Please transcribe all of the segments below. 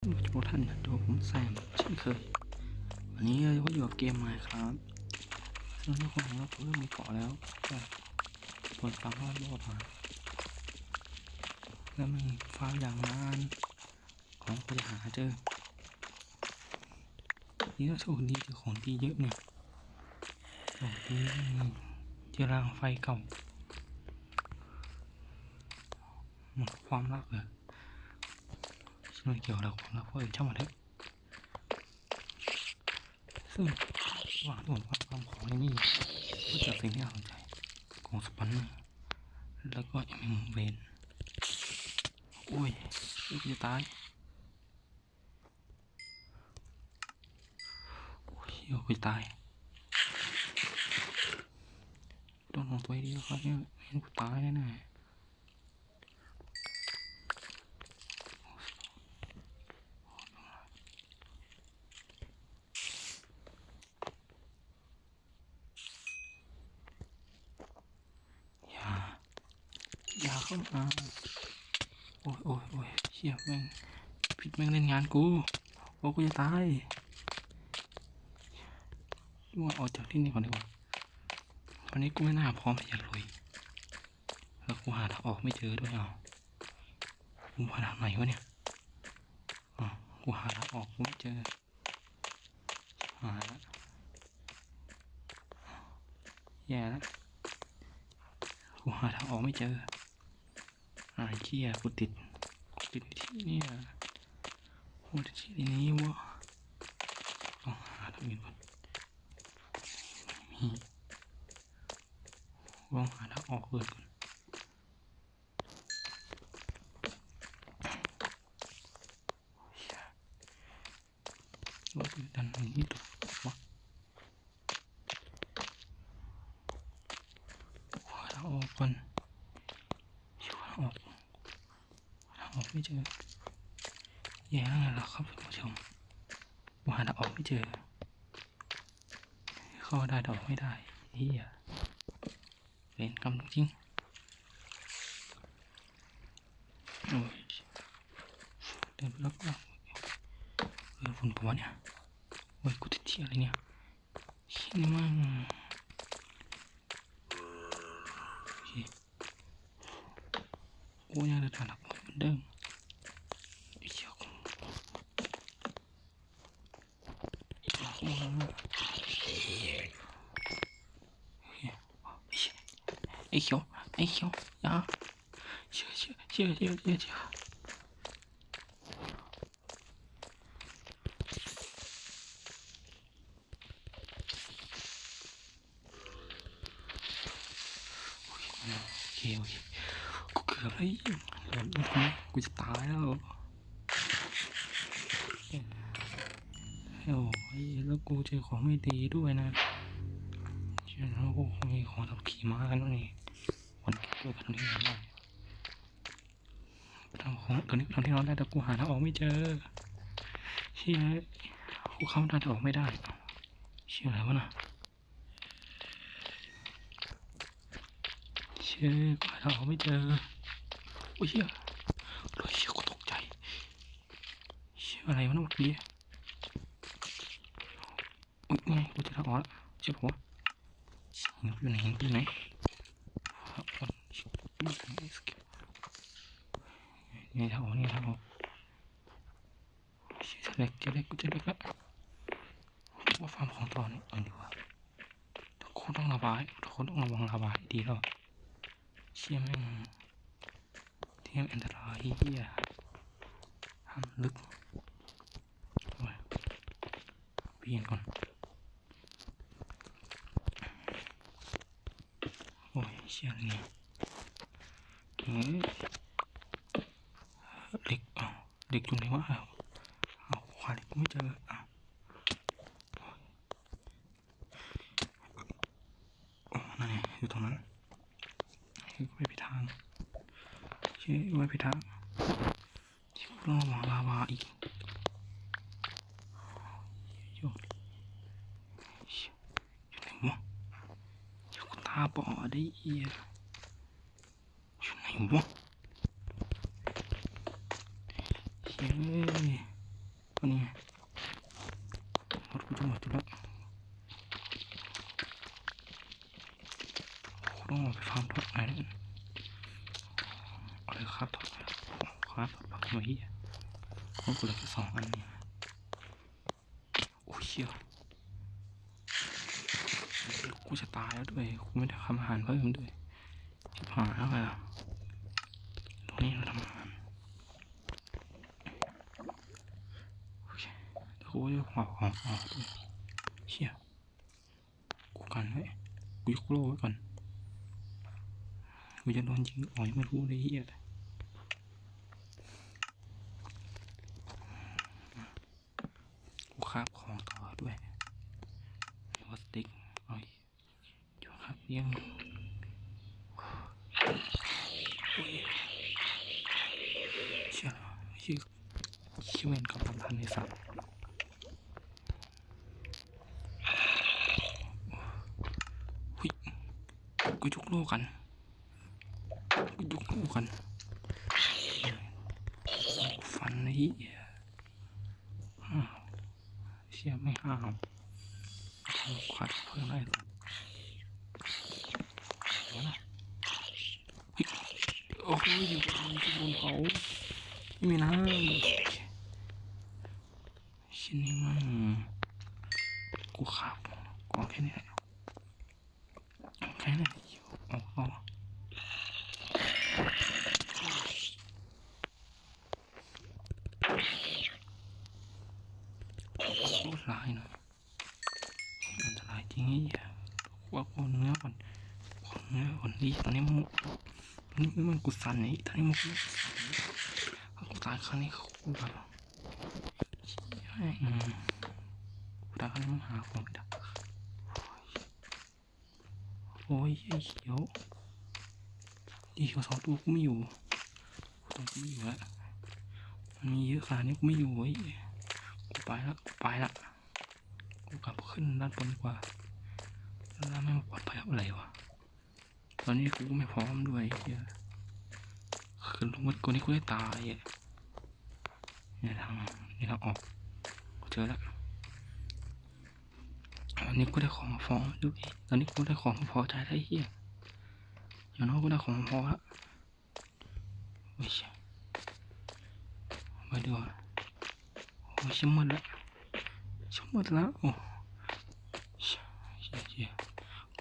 ทุกท่านดูผมแซมเช่นเคย วันนี้เราก็อยู่กับเกมใหม่ครับซึ่งทุกคนของเราเริ่มมีเกาะแล้วก็เปิดฟังรอบรอบมาแล้วมันฟ้าอย่างนานของก็จะหาเจอนี่ก็โชคดีเจอของดีเยอะเนี่ยโชคดีเจอรางไฟเก่าหมดความรักเลย ไม่เกี่ยวกับความรักเพราะอื่นช่างมันเถอะซึ่งว่างที่ผมวาดความของในนี่ก็เจอสิ่งที่น่าสนใจของสปันเนอร์แล้วก็เอ็มเวนโอ้ยลูกจะตายโอ้ยเดี๋ยวกูจะตายโดนของตัวเดีแล้วครับเนี่ยไม่งั้นกูตายแน่ๆอย่าอย่า เข้ามาโอ้ยโอ้ยโอ้ยเชี่ยแม่งผิดแม่งเล่นงานกูโอ้กูจะตายว่าออกจากที่นี่ก่อนดีกว่าวันนี้กูไม่น่าพร้อมที่จะลุยแล้วกูหาทางออกไม่เจอด้วยเอากูหาทางไหนวะเนี่ยอ๋อกูหาทางออกกูไม่เจอหาละแย่แล้วกูหาทางออกไม่เจอ อ่าเชี่ยกูติดกูติดที่เนี่ยกูติดที่นี้วะต้องหาทางอื่นก่อนมีลองหาทางออกเลยก่อนว่าจะดันตรงนี้ถูกวะหาทางออกก่อนหาทางออกหาทางออกไม่เจอ แย่แล้วไงล่ะครับท่านผู้ชมว่าหาออกไม่เจอ เข้าได้แต่ออกไม่ได้เฮียเวรกรรมจริงโอ้ยเดินไปแล้วก็เออฝุ่นปะวะเนี่ยโอ้ยกูติดเที่ยอะไรเนี่ยเชี่ยนี่มั่งโอเคกูยังจะถนัดเหมือนเดิมไอ้เชี่ยกู กูมาไอ้เขียวไอ้เขียวอย่าเชื่อเชื่อเชื่อเชื่อเชื่อเชื่อโอเคโอเคกูเกือบแล้วเกือบแล้วกูจะตายแล้วโอ้ย แล้วกูเจอของไม่ดีด้วยนะเชื่อแล้วกูมีของทับขี่ม้ากันวะนี่วันเก็บตัวกันที่นอนได้ทำของตัวนี้ทำที่นอนได้แต่กูหาทางออกไม่เจอ เชี่ยกูเข้าทางออกไม่ได้ เชี่ยอะไรวะนะเชี่ยกูหาทางออกไม่เจอโอ้ยเชี่ยโอ้ยเชี่ยกูตกใจ เชี่ยอะไรวะนะเมื่อกี้อุ้ยไงกูเจะทางออกแล้วเชี่ยปะวอยู่ไหนอยู่ไหนนี่ทางออกนี่ทางออกเจะเล็กเจะเล็กกูจะเล็กล้วว่าฟาร์มของต่อนี่เอาดีกว่าทุกคนต้องระบายทุกคนต้องระวังระบายดีแล้วเชี่ยแม่งเที่ยงอันตรายเฮียห้ามลึกเปลี่ยนก่อน โอ้ยเชี่ยอะไรเนี่ยเฮ้ยเด็กอ้าเด็กอยู่ไหนวะอ้าวอ้าวควายเด็กไม่เจออ้าวโอ้นั่นไงอยู่ตรงนั้นไม่ไปทางเชี่ยไม่ไปทางที่กูต้องระวังลาวาอีก เอียอยู่ไหนวะเฮ้ยตัวนี้หมดกูจะหมดตุวละต้องไปฟาร์มทอดไหนอะไรครับทอดครับทอดผักหอยเฮียต้องกูเหลือแค่สองอันนี้โอ้เชี่ย กูจะตายแล้วด้วย กูไม่ได้ทำอาหารเพิ่มด้วยชิบหายแล้วไงล่ะตรงนี้เราทำอาหารโอเคเดี๋ยวกูจะห่อของออกด้วยเชี่ยกูกันไว้กูยกโล่ไว้ก่อนกูจะโดนยิงอ๋อยไม่รู้เลยเฮียคาบของต่อด้วยเดี๋ยวสติ๊กเอาอีกอ ยู่ครับยังเชี่ยเชี่ยเชี่ยเวนกับพันในสัตว์หุยกูยกโล่กันกูยกโล่กันฟันไอ้เหี้ยอ้าวเชี่ยไม่ห้ามขวัดเพื่อนอะไรสัตว์เดี๋ยวนะเฮ้ยโอ้โหอยู่บนจะโดนเผาไม่มีน้ำ ชิ้นนี้มันกูขับกองแค่นี้แค่นี้อยู่ออกก็โคตรร้ายนอะอันตรายจริงไอ้เหี้ยว่าคนเนื้อก่อนคนเนื้อก่อนนี่ตอนนี้มันตอนนี้มันกุสันนี่ตอนนี้มันกุสันถ้ากูตายครั้งนี้กูแบบ ใช่อืมกูตายครั้งนี้มันหาของไม่ได้โอ้ยไอ้เขียวไอ้เขียวสองตัวกูไม่อยู่กูต้องกูไม่อยู่แล้วมันมีเยอะขนาดนี้กูไม่อยู่ไอ้เหี้ยกูไปแล้วกูไปละกูกลับขึ้นด้านบนดีกว่าแล้วไม่ปลอดภัยอะไรวะตอนนี้กูก็ไม่พร้อมด้วยเหี้ยคือลงมากูนี่กูได้ตายเนี่ยทางนี่ทางออก อแล้วตอนนี้กูได้ของมาฟองด้วยตอนนี้กูได้ของมาพอใจได้เหี้ยอย่างน้อยกูได้ของมาพอละโอ้ยเชี่ยไปดีกว่าโอ้ยชี่ยหมดแล้วชี่ยหมดแล้วโอ้เชี่ยเชี่ยเชี่ย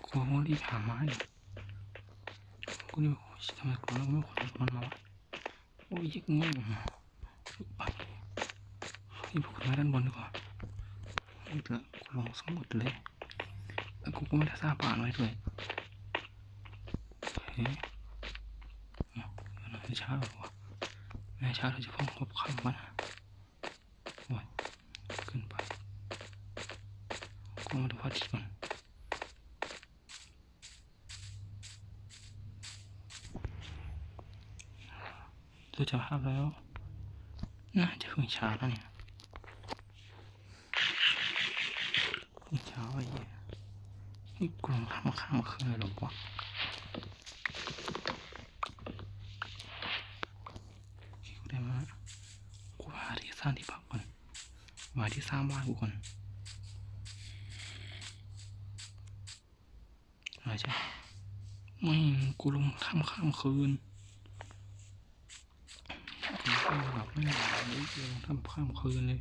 กูรีบหาไม้กูรีบทำไมกูไม่ขนมันมาวะโอ้ยยิงงงไป นไม้ด้านบนดีกว่าหมดละกูลองสมุดเลยแล้วกูก็ไม่ได้สร้างป่านไว้ด้วยเฮ้ยเอาเดี๋ยวนะไม่ช้าหรอวะไม่ช้าเราจะพ้องครบคำมันโอ้ยขึ้นไปกูมาดูพอาทิตย์ก่อนดูจากภาพแล้ว น่าจะเพิ่งช้าแล้วเนี่ยเพิ่งเช้าไอ้เหี้ย นี่กูลองทำมาข้ามาคืนเลยหรอวะที่กูได้มากูหาที่สร้างที่พักก่อนหาที่สร้างบ้านกูก่อนอะไรใช่ไม่กูลงข้ามข้ามคืนก็หลับไม่หลับเลยลงทำข้ามคืนเลย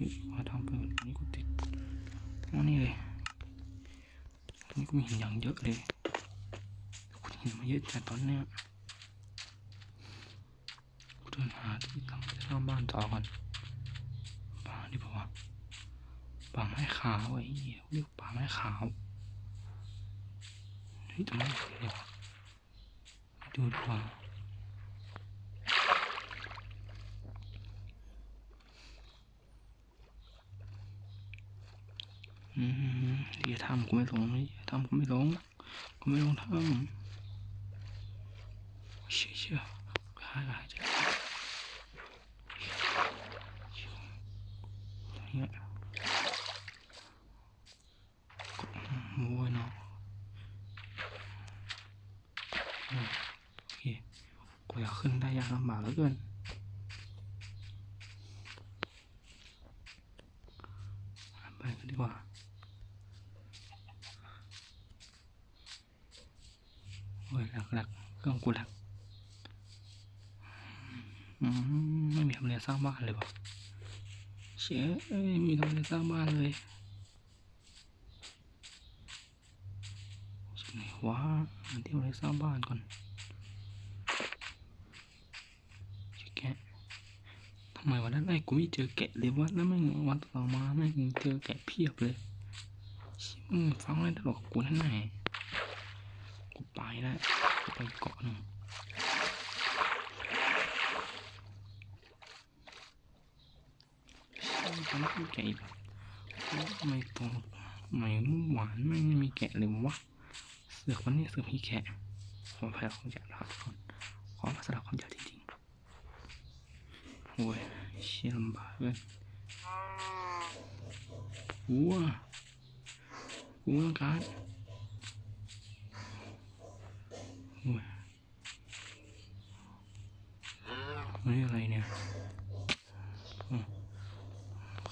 นี่มาทำเปิดนี่กูติดอันนี้เลยอันนี้กูมีหินอย่างเยอะเลยกูหินมาเยอะแต่ตอนเนี้ยกูเดินหาที่ทำสร้างบ้านต่อก่อนป่านี่บอกว่าป่าไม้ขาวไอ้เหี้ยเรียกป่าไม้ขาวเฮ้ยทำไมเดี๋ยวดูดีกว่า อืมเดี๋ยวทำกูไม่ลงเลยทำกูไม่ลงกูไม่ลงทำเชี่ยเชี่ยหายหายใจเนี่ยโอ้ยเนาะโอเคกูอยากขึ้นได้ยากลำบากเหลือเกินไปกันดีกว่า อ้ยหลักหลักเครื่องกูหลักอืม ไม่มีทำเลสร้างบ้านเลยวะเชยเอ้ยไม่มีทำเลสร้างบ้านเลยไหนวะอันที่เราสร้างบ้านก่อนแกะทำไมวันนั้นไอ้กูไม่เจอแกะเลยวะแล้วแม่งวันต่อมาแม่งเจอแกะเพียบเลยชิมึงฟังอะไรตลกกับกูนั่นไหนกูไปแล้วกูไปเกาะหนึ่งชิมึงตอนนี้กู แกะอีกแล้วทำไมตรงทำไมเมื่อวานไม่ไม่มีแกะเลยวะเสือกวันนี้เสือกมีแกขออภัยความหยาบนะครับทุกคนขอมาสลับความหยาบจริงๆโอ้ยเชี่ยลำบากเลยวัววัวการโอ้ยเฮ้ยอะไรเนี่ยอืม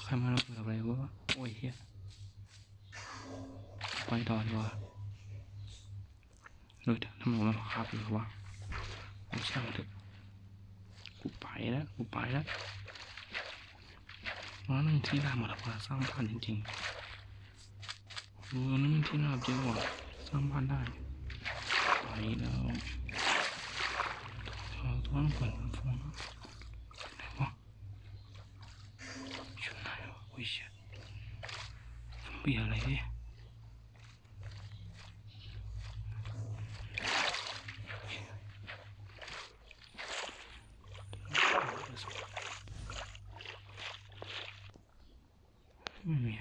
ใครมาระเบิดอะไรวะโอ้ยเฮีย ไปต่อดีกว่าเออทำไมมันบับหรือวะเอาช่างเถอะกูไปแล้วกูไปแล้วว่านั่นที่ราหมดแล้วสร้างบ้านจริงๆเออนั่นที่ราเยอะว่ะสร้างบ้านได้ไปแล้วเราต้องเปิดฟงไหนวะอยู่ไหนวะโอ้ยเชี่ยเบียอะไรเนี่ย ไม่มี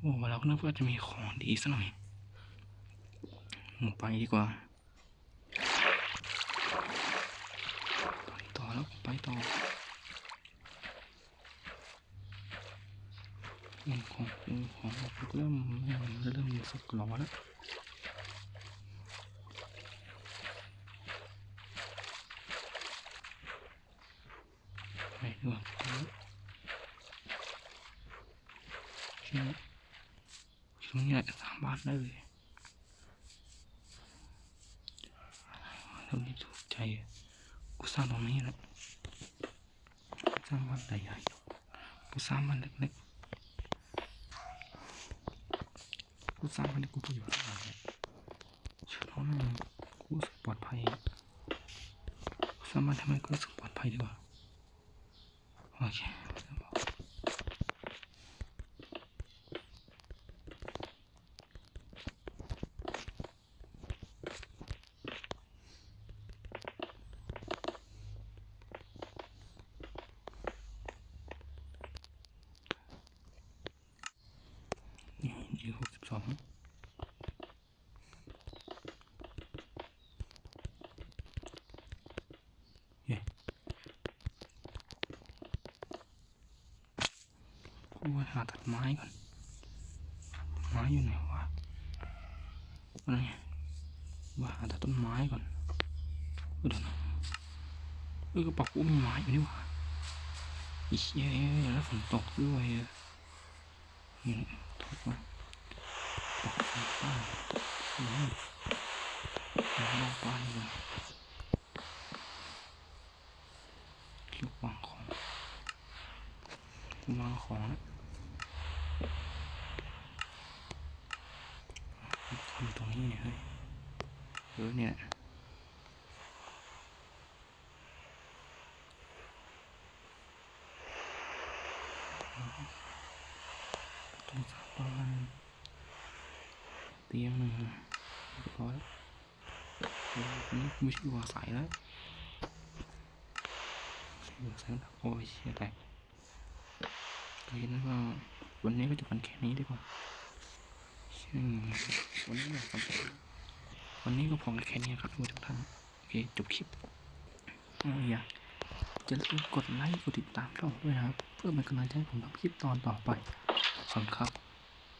โอ้เราก็นึกว่าจะมีของดีสักหน่อย หมูไปดีกว่า ไปต่อแล้วไปต่ออืมของของเริ่มเริ่มสึกหลอแล้วไปดีกว่า ชิ้นชิ้นนี้แหละสางบ้านได้เลยตรงนี้ถูกใจกูสร้างตรงนี้แหละสร้างบ้านใหญ่ๆกูสร้างบ้านเล็กๆกูสร้างบ้านเล็กกูพูดอยู่ข้างหลังเนี่ยชื่อน้องนั่นกูรู้สึกปลอดภัยสร้างบ้านทำไมกูรู้สึกปลอดภัยดีกว่าโอเค นี่นี่หกสิบสองเย้กู ว่าหาตัดไม้ก่อนไม้อยู่ไหนวะอะไรว่าหาตัดต้นไม้ก่อนเดี๋ยวนะเออกระเป๋ากูมีไม้อยู่นี่วะอีเหี้ยแล้วฝนตกด้วยนี่ถอดมาออกไปบ้านนี่ออกนอกบ้านเลยคิววางของวางของแล้วทำตรงนี้ เฮ้ยเออเนี่ยตรงสาบ้านเตียงหนึ่งเรียบร้อยเอออันนี้ไม่ใช่หัวางสแล้ววางสายแล้วโอ้ยเชี่ยแตกก็เห็นว่าวันนี้ก็จะวันแค่นี้ดีกว่า วันนี้นะครับวันนี้ก็พอแค่นี้ครับทุกท่านโอเคจบคลิปเอาอย่าจะลืมกดไลค์กดติดตามช่องด้วยนะครับ เพื่อเป็นกำลังใจให้ผมทำคลิปตอนต่อไปขอบคุณครับ